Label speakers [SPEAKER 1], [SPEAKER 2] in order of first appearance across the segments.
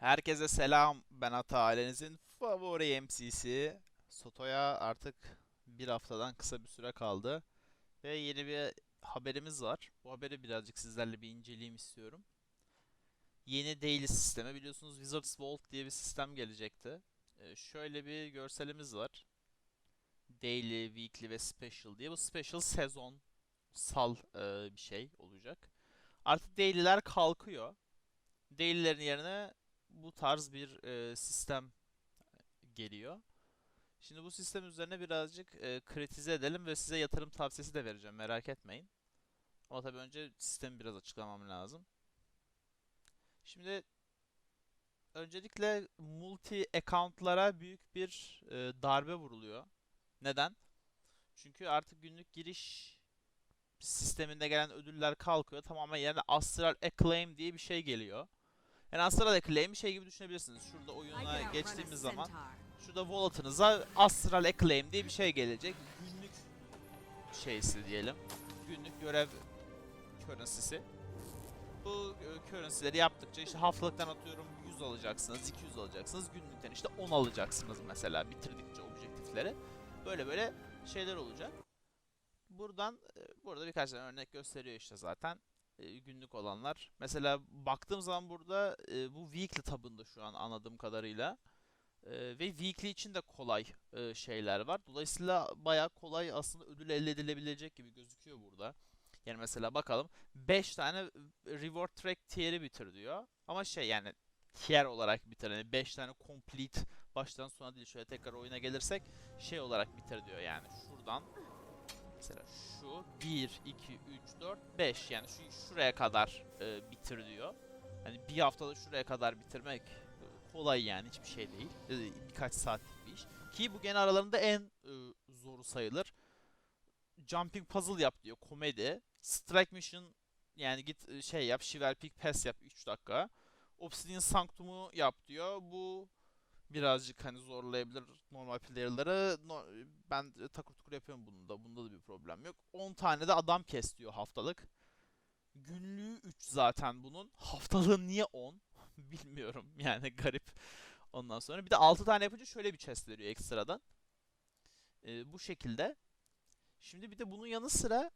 [SPEAKER 1] Herkese selam. Ben Ata ailenizin favori MC'si. Soto'ya artık bir haftadan kısa bir süre kaldı. Ve yeni bir haberimiz var. Bu haberi birazcık sizlerle bir inceleyeyim istiyorum. Yeni daily sisteme biliyorsunuz Wizards Vault diye bir sistem gelecekti. Ee, şöyle bir görselimiz var. Daily, Weekly ve Special diye. Bu Special sezon sal e, bir şey olacak. Artık daily'ler kalkıyor. Daily'lerin yerine bu tarz bir e, sistem geliyor. Şimdi bu sistem üzerine birazcık e, kritize edelim ve size yatırım tavsiyesi de vereceğim merak etmeyin. Ama tabii önce sistemi biraz açıklamam lazım. Şimdi öncelikle multi account'lara büyük bir e, darbe vuruluyor. Neden? Çünkü artık günlük giriş sisteminde gelen ödüller kalkıyor. Tamamen yerine Astral Acclaim diye bir şey geliyor. Yani Astral Acclaim'i şey gibi düşünebilirsiniz. Şurada oyuna geçtiğimiz zaman şurada wallet'ınıza Astral Acclaim diye bir şey gelecek. Günlük şeysi diyelim. Günlük görev currency'si. Bu e, currency'leri yaptıkça işte haftalıktan atıyorum 100 alacaksınız, 200 alacaksınız. Günlükten işte 10 alacaksınız mesela bitirdikçe objektifleri. Böyle böyle şeyler olacak. Buradan e, burada birkaç tane örnek gösteriyor işte zaten e, günlük olanlar. Mesela baktığım zaman burada e, bu weekly tabında şu an anladığım kadarıyla. E, ve weekly için de kolay e, şeyler var. Dolayısıyla bayağı kolay aslında ödül elde edilebilecek gibi gözüküyor burada. Yani mesela bakalım 5 tane reward track tier'i bitir diyor. Ama şey yani tier olarak bitir. Yani 5 tane complete baştan sona değil. Şöyle tekrar oyuna gelirsek şey olarak bitir diyor yani. Şuradan Mesela şu 1, 2, 3, 4, 5 yani şu şuraya kadar e, bitir diyor. Hani bir haftada şuraya kadar bitirmek e, kolay yani hiçbir şey değil. E, birkaç saatlik bir iş. Ki bu gene aralarında en e, zoru sayılır. Jumping puzzle yap diyor komedi. Strike mission yani git e, şey yap Shivel Peak Pass yap 3 dakika. Obsidian Sanctum'u yap diyor. Bu birazcık hani zorlayabilir normal player'ları. No, ben takır tukur yapıyorum bunda. Bunda da bir problem yok. 10 tane de adam kes diyor haftalık. Günlüğü 3 zaten bunun. Haftalığı niye 10? Bilmiyorum. Yani garip. Ondan sonra bir de 6 tane yapınca şöyle bir chest veriyor ekstradan. Ee, bu şekilde. Şimdi bir de bunun yanı sıra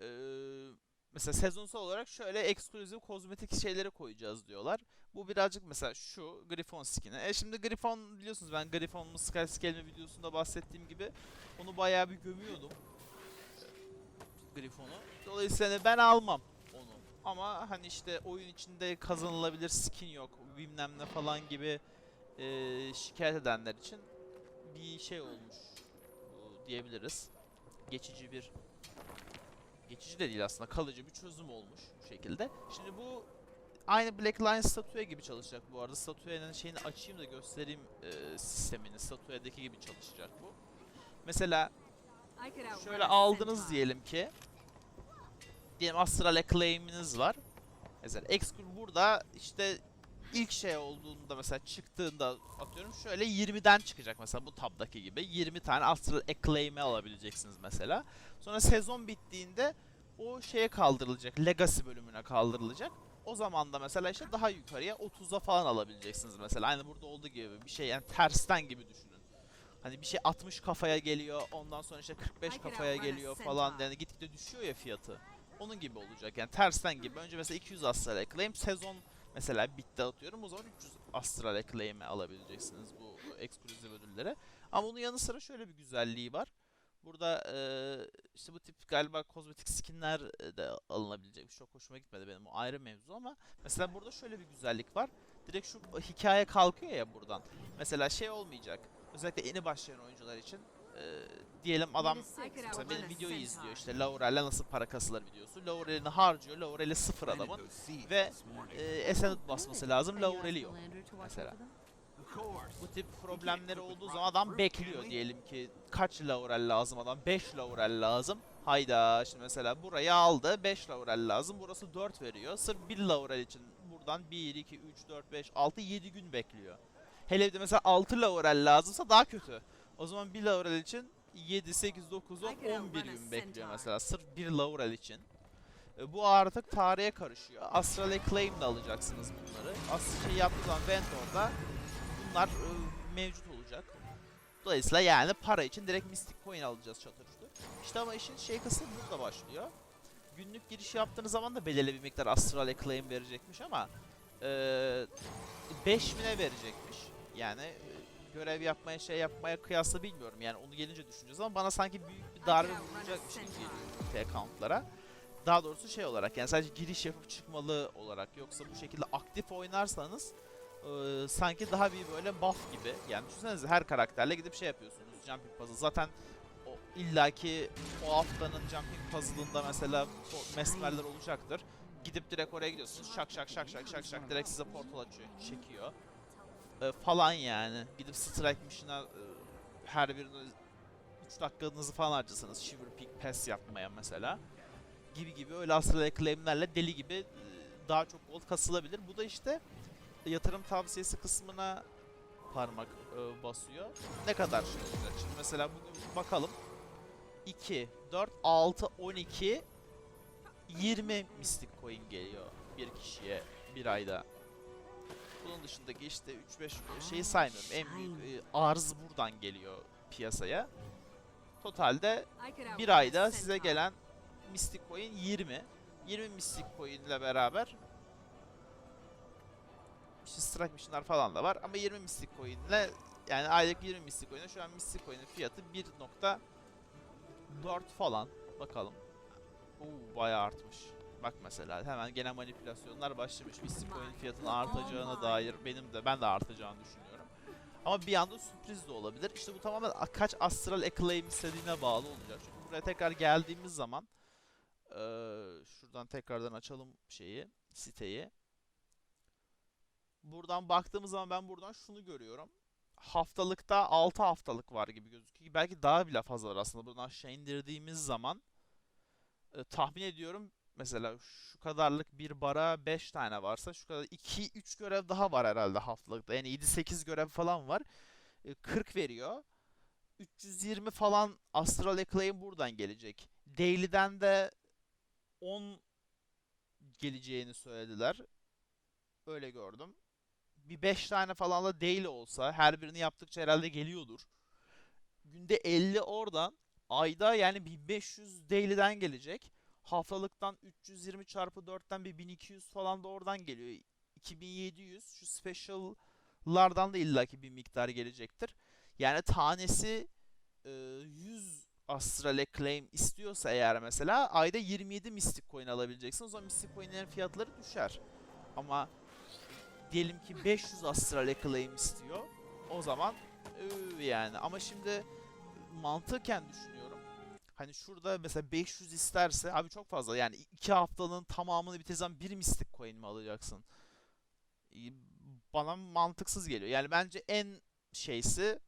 [SPEAKER 1] ee, mesela sezonsal olarak şöyle ekskluzif kozmetik şeyleri koyacağız diyorlar. Bu birazcık mesela şu Griffon skin'i. E şimdi Griffon biliyorsunuz ben Griffon'un Sky Scale'mi videosunda bahsettiğim gibi onu bayağı bir gömüyordum. Griffon'u. Dolayısıyla hani ben almam onu. Ama hani işte oyun içinde kazanılabilir skin yok bilmem ne falan gibi e, şikayet edenler için bir şey olmuş diyebiliriz. Geçici bir geçici de değil aslında kalıcı bir çözüm olmuş bu şekilde. Şimdi bu aynı Black Lion statüye gibi çalışacak bu arada. Statüyenin şeyini açayım da göstereyim e, sistemini. Statüyedeki gibi çalışacak bu. Mesela şöyle aldınız diyelim ki. Diyelim Astral Acclaim'iniz var. Mesela Exclu burada işte ilk şey olduğunda mesela çıktığında atıyorum şöyle 20'den çıkacak mesela bu tabdaki gibi 20 tane Astral Acclaim'i alabileceksiniz mesela. Sonra sezon bittiğinde o şeye kaldırılacak. Legacy bölümüne kaldırılacak. O zaman da mesela işte daha yukarıya 30'a falan alabileceksiniz mesela. Aynı burada olduğu gibi bir şey yani tersten gibi düşünün. Hani bir şey 60 kafaya geliyor ondan sonra işte 45 kafaya geliyor falan yani gitgide düşüyor ya fiyatı. Onun gibi olacak yani tersten gibi. Önce mesela 200 Astral Acclaim sezon mesela bitti atıyorum o zaman 300 Astral Acclaim'i alabileceksiniz bu ekskluzif ödüllere. Ama bunun yanı sıra şöyle bir güzelliği var. Burada e, işte bu tip galiba kozmetik skinler de alınabilecek. Çok hoşuma gitmedi benim o ayrı mevzu ama mesela burada şöyle bir güzellik var. Direkt şu hikaye kalkıyor ya buradan. Mesela şey olmayacak. Özellikle yeni başlayan oyuncular için e, diyelim adam mesela benim videoyu izliyor işte Laurel'le nasıl para kasılır videosu. Laurel'ini harcıyor. Laurel'i sıfır adamın ve e, Ascendant basması lazım. Laurel'i yok mesela. Bu tip problemleri olduğu zaman adam bekliyor diyelim ki kaç laurel lazım adam 5 laurel lazım. Hayda şimdi mesela burayı aldı 5 laurel lazım burası 4 veriyor. Sırf 1 laurel için buradan 1, 2, 3, 4, 5, 6, 7 gün bekliyor. Hele bir de mesela 6 laurel lazımsa daha kötü. O zaman 1 laurel için 7, 8, 9, 10, 11 gün bekliyor mesela sırf 1 laurel için. E, bu artık tarihe karışıyor. Astral Acclaim'le alacaksınız bunları. Asıl şey yaptığı zaman Vendor'da bunlar e, mevcut olacak. Dolayısıyla yani para için direkt Mystic Coin alacağız çatır. İşte ama işin şey kısmı burada başlıyor. Günlük giriş yaptığınız zaman da belirli bir miktar Astral Acclaim verecekmiş ama e, 5000'e verecekmiş. Yani görev yapmaya şey yapmaya kıyasla bilmiyorum yani onu gelince düşüneceğiz ama bana sanki büyük bir darbe vuracakmış gibi geliyor bu accountlara. Daha doğrusu şey olarak yani sadece giriş yapıp çıkmalı olarak yoksa bu şekilde aktif oynarsanız e, sanki daha bir böyle buff gibi. Yani düşünsenize her karakterle gidip şey yapıyorsunuz jumping puzzle. Zaten o illaki o haftanın jumping puzzle'ında mesela mesmerler olacaktır. Gidip direkt oraya gidiyorsunuz. Şak şak şak şak şak şak direkt size portal açıyor, çekiyor. E, falan yani. Gidip strike mission'a e, her birine 3 dakikanızı falan harcasanız Shiver Peak Pass yapmaya mesela gibi gibi öyle astral acclaim'lerle deli gibi e, daha çok gold kasılabilir. Bu da işte yatırım tavsiyesi kısmına parmak e, basıyor. Ne kadar şey? Şimdi mesela bugün bakalım. 2, 4, 6, 12, 20 Mystic Coin geliyor bir kişiye bir ayda. Bunun dışındaki işte 3-5 şeyi saymıyorum. En büyük e, arz buradan geliyor piyasaya. Totalde bir ayda size gelen Mystic Coin 20. 20 Mystic Coin ile beraber işte Strike Mission'lar falan da var ama 20 Mystic Coin ile yani aylık 20 Mystic Coin'e şu an Mystic Coin'in fiyatı 1.4 falan. Bakalım. Oo bayağı artmış. Bak mesela hemen gene manipülasyonlar başlamış. Mystic Coin fiyatının artacağına dair benim de ben de artacağını düşünüyorum. Ama bir anda sürpriz de olabilir. İşte bu tamamen kaç Astral Acclaim istediğine bağlı olacak. Çünkü buraya tekrar geldiğimiz zaman eee, şuradan tekrardan açalım şeyi, siteyi. Buradan baktığımız zaman ben buradan şunu görüyorum. Haftalıkta 6 haftalık var gibi gözüküyor. Belki daha bile fazla var aslında. Buradan aşağı indirdiğimiz zaman e, tahmin ediyorum mesela şu kadarlık bir bara 5 tane varsa şu kadar 2 3 görev daha var herhalde haftalıkta. Yani 7 8 görev falan var. E, 40 veriyor. 320 falan Astral Acclaim buradan gelecek. Daily'den de 10 geleceğini söylediler. Öyle gördüm. Bir 5 tane falan da daily olsa her birini yaptıkça herhalde geliyordur. Günde 50 oradan ayda yani 1500 daily'den gelecek. Haftalıktan 320 çarpı 4'ten bir 1200 falan da oradan geliyor. 2700 şu special'lardan da illaki bir miktar gelecektir. Yani tanesi e, 100 Astral Acclaim istiyorsa eğer mesela ayda 27 Mystic Coin alabileceksin. O zaman Mystic Coin'lerin fiyatları düşer. Ama diyelim ki 500 Astral Acclaim istiyor. O zaman yani ama şimdi mantıken düşünüyorum. Hani şurada mesela 500 isterse abi çok fazla yani 2 haftanın tamamını bitirsen bir Mystic Coin mi alacaksın? Bana mantıksız geliyor. Yani bence en şeysi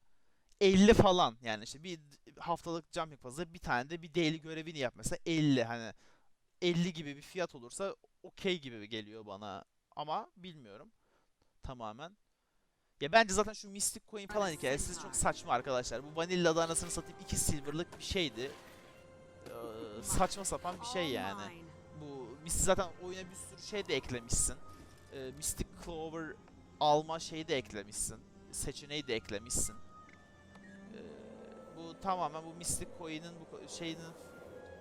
[SPEAKER 1] 50 falan yani işte bir haftalık jumping fazla bir tane de bir daily görevini yap mesela 50 hani 50 gibi bir fiyat olursa okey gibi geliyor bana ama bilmiyorum tamamen. Ya bence zaten şu Mystic Coin falan hikayesi çok saçma arkadaşlar. Bu Vanilla'da anasını satayım 2 silver'lık bir şeydi. Ee, saçma sapan bir şey yani. Bu mis zaten oyuna bir sürü şey de eklemişsin. Ee, Mystic Clover alma şeyi de eklemişsin. Seçeneği de eklemişsin. Ee, bu tamamen bu Mystic Coin'in bu şeyinin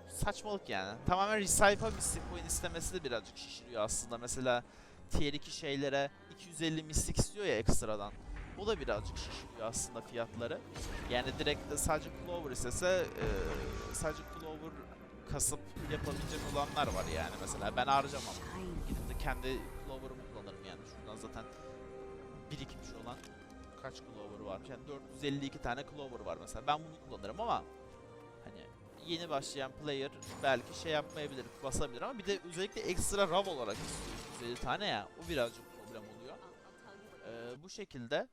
[SPEAKER 1] saçmalık yani. Tamamen Recyple'a Mystic Coin istemesi de birazcık şişiriyor aslında. Mesela Tier 2 şeylere 250 Mystic istiyor ya ekstradan. O da birazcık şişiriyor aslında fiyatları. Yani direkt de sadece Clover istese e, sadece Clover kasıp yapabilecek olanlar var yani mesela ben harcamam. Gidip de kendi Clover'ımı kullanırım yani şuradan zaten birikmiş olan kaç Clover var? Yani 452 tane Clover var mesela. Ben bunu kullanırım ama hani yeni başlayan player belki şey yapmayabilir, basabilir ama bir de özellikle ekstra RAV olarak istiyor 150 tane ya. O birazcık problem oluyor. Ee, bu şekilde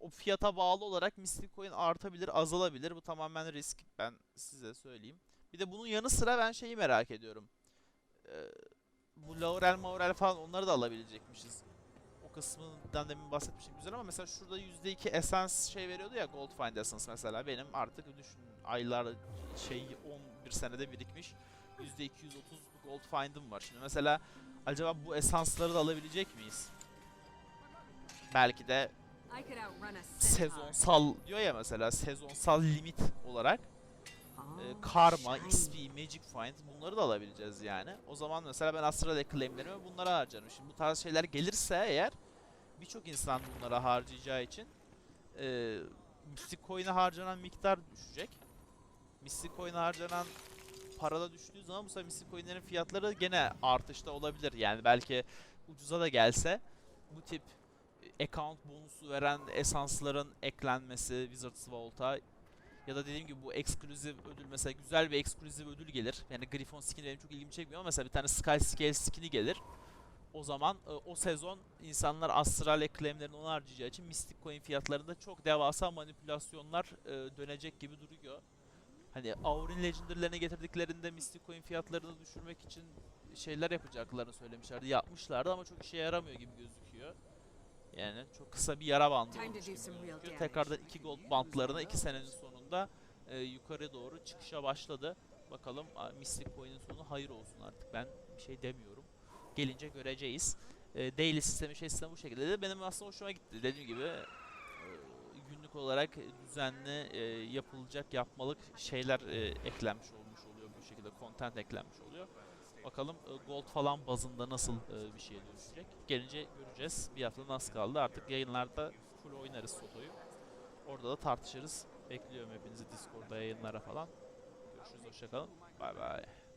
[SPEAKER 1] o fiyata bağlı olarak Mystic Coin artabilir, azalabilir. Bu tamamen risk. Ben size söyleyeyim. Bir de bunun yanı sıra ben şeyi merak ediyorum. Ee, bu Laurel Maurel falan onları da alabilecekmişiz. O kısmından demin bahsetmiştim güzel ama mesela şurada %2 Essence şey veriyordu ya Gold Find Essence mesela benim artık düşün aylar şey 11 senede birikmiş %230 gold find'ım var. Şimdi mesela acaba bu esansları da alabilecek miyiz? Belki de Sezonsal diyor ya mesela sezonsal limit olarak e, karma. XP, Magic Find bunları da alabileceğiz yani. O zaman mesela ben Astral Acclaim'lerimi bunlara harcarım. Şimdi bu tarz şeyler gelirse eğer birçok insan bunlara harcayacağı için e, Mystic Coin'e harcanan miktar düşecek. Mystic Coin'e harcanan parada düştüğü zaman bu sefer Mystic Coin'lerin fiyatları gene artışta olabilir. Yani belki ucuza da gelse bu tip account bonusu veren esansların eklenmesi Wizards Vault'a ya da dediğim gibi bu ekskluzif ödül mesela güzel bir ekskluzif ödül gelir. Yani Griffon skin benim çok ilgimi çekmiyor ama mesela bir tane Sky Scale skin'i gelir. O zaman e, o sezon insanlar Astral Acclaim'lerini ona harcayacağı için Mystic Coin fiyatlarında çok devasa manipülasyonlar e, dönecek gibi duruyor. Hani Aurin Legendary'lerine getirdiklerinde Mystic Coin fiyatlarını düşürmek için şeyler yapacaklarını söylemişlerdi. Yapmışlardı ama çok işe yaramıyor gibi gözüküyor. Yani çok kısa bir yara bandı olmuş. Tekrardan iki gold bantlarına iki senenin sonunda e, yukarı doğru çıkışa başladı. Bakalım Mystic Coin'in sonu hayır olsun artık. Ben bir şey demiyorum. Gelince göreceğiz. E, daily sistemi şey sistemi bu şekilde de benim aslında hoşuma gitti. Dediğim gibi e, günlük olarak düzenli e, yapılacak yapmalık şeyler e, eklenmiş olmuş oluyor bu şekilde content eklenmiş oluyor. Bakalım e, gold falan bazında nasıl e, bir şeye dönüşecek. Gelince göreceğiz. Bir hafta nasıl kaldı. Artık yayınlarda full oynarız Soto'yu. Orada da tartışırız. Bekliyorum hepinizi Discord'da yayınlara falan. Görüşürüz. Hoşçakalın. Bay bay.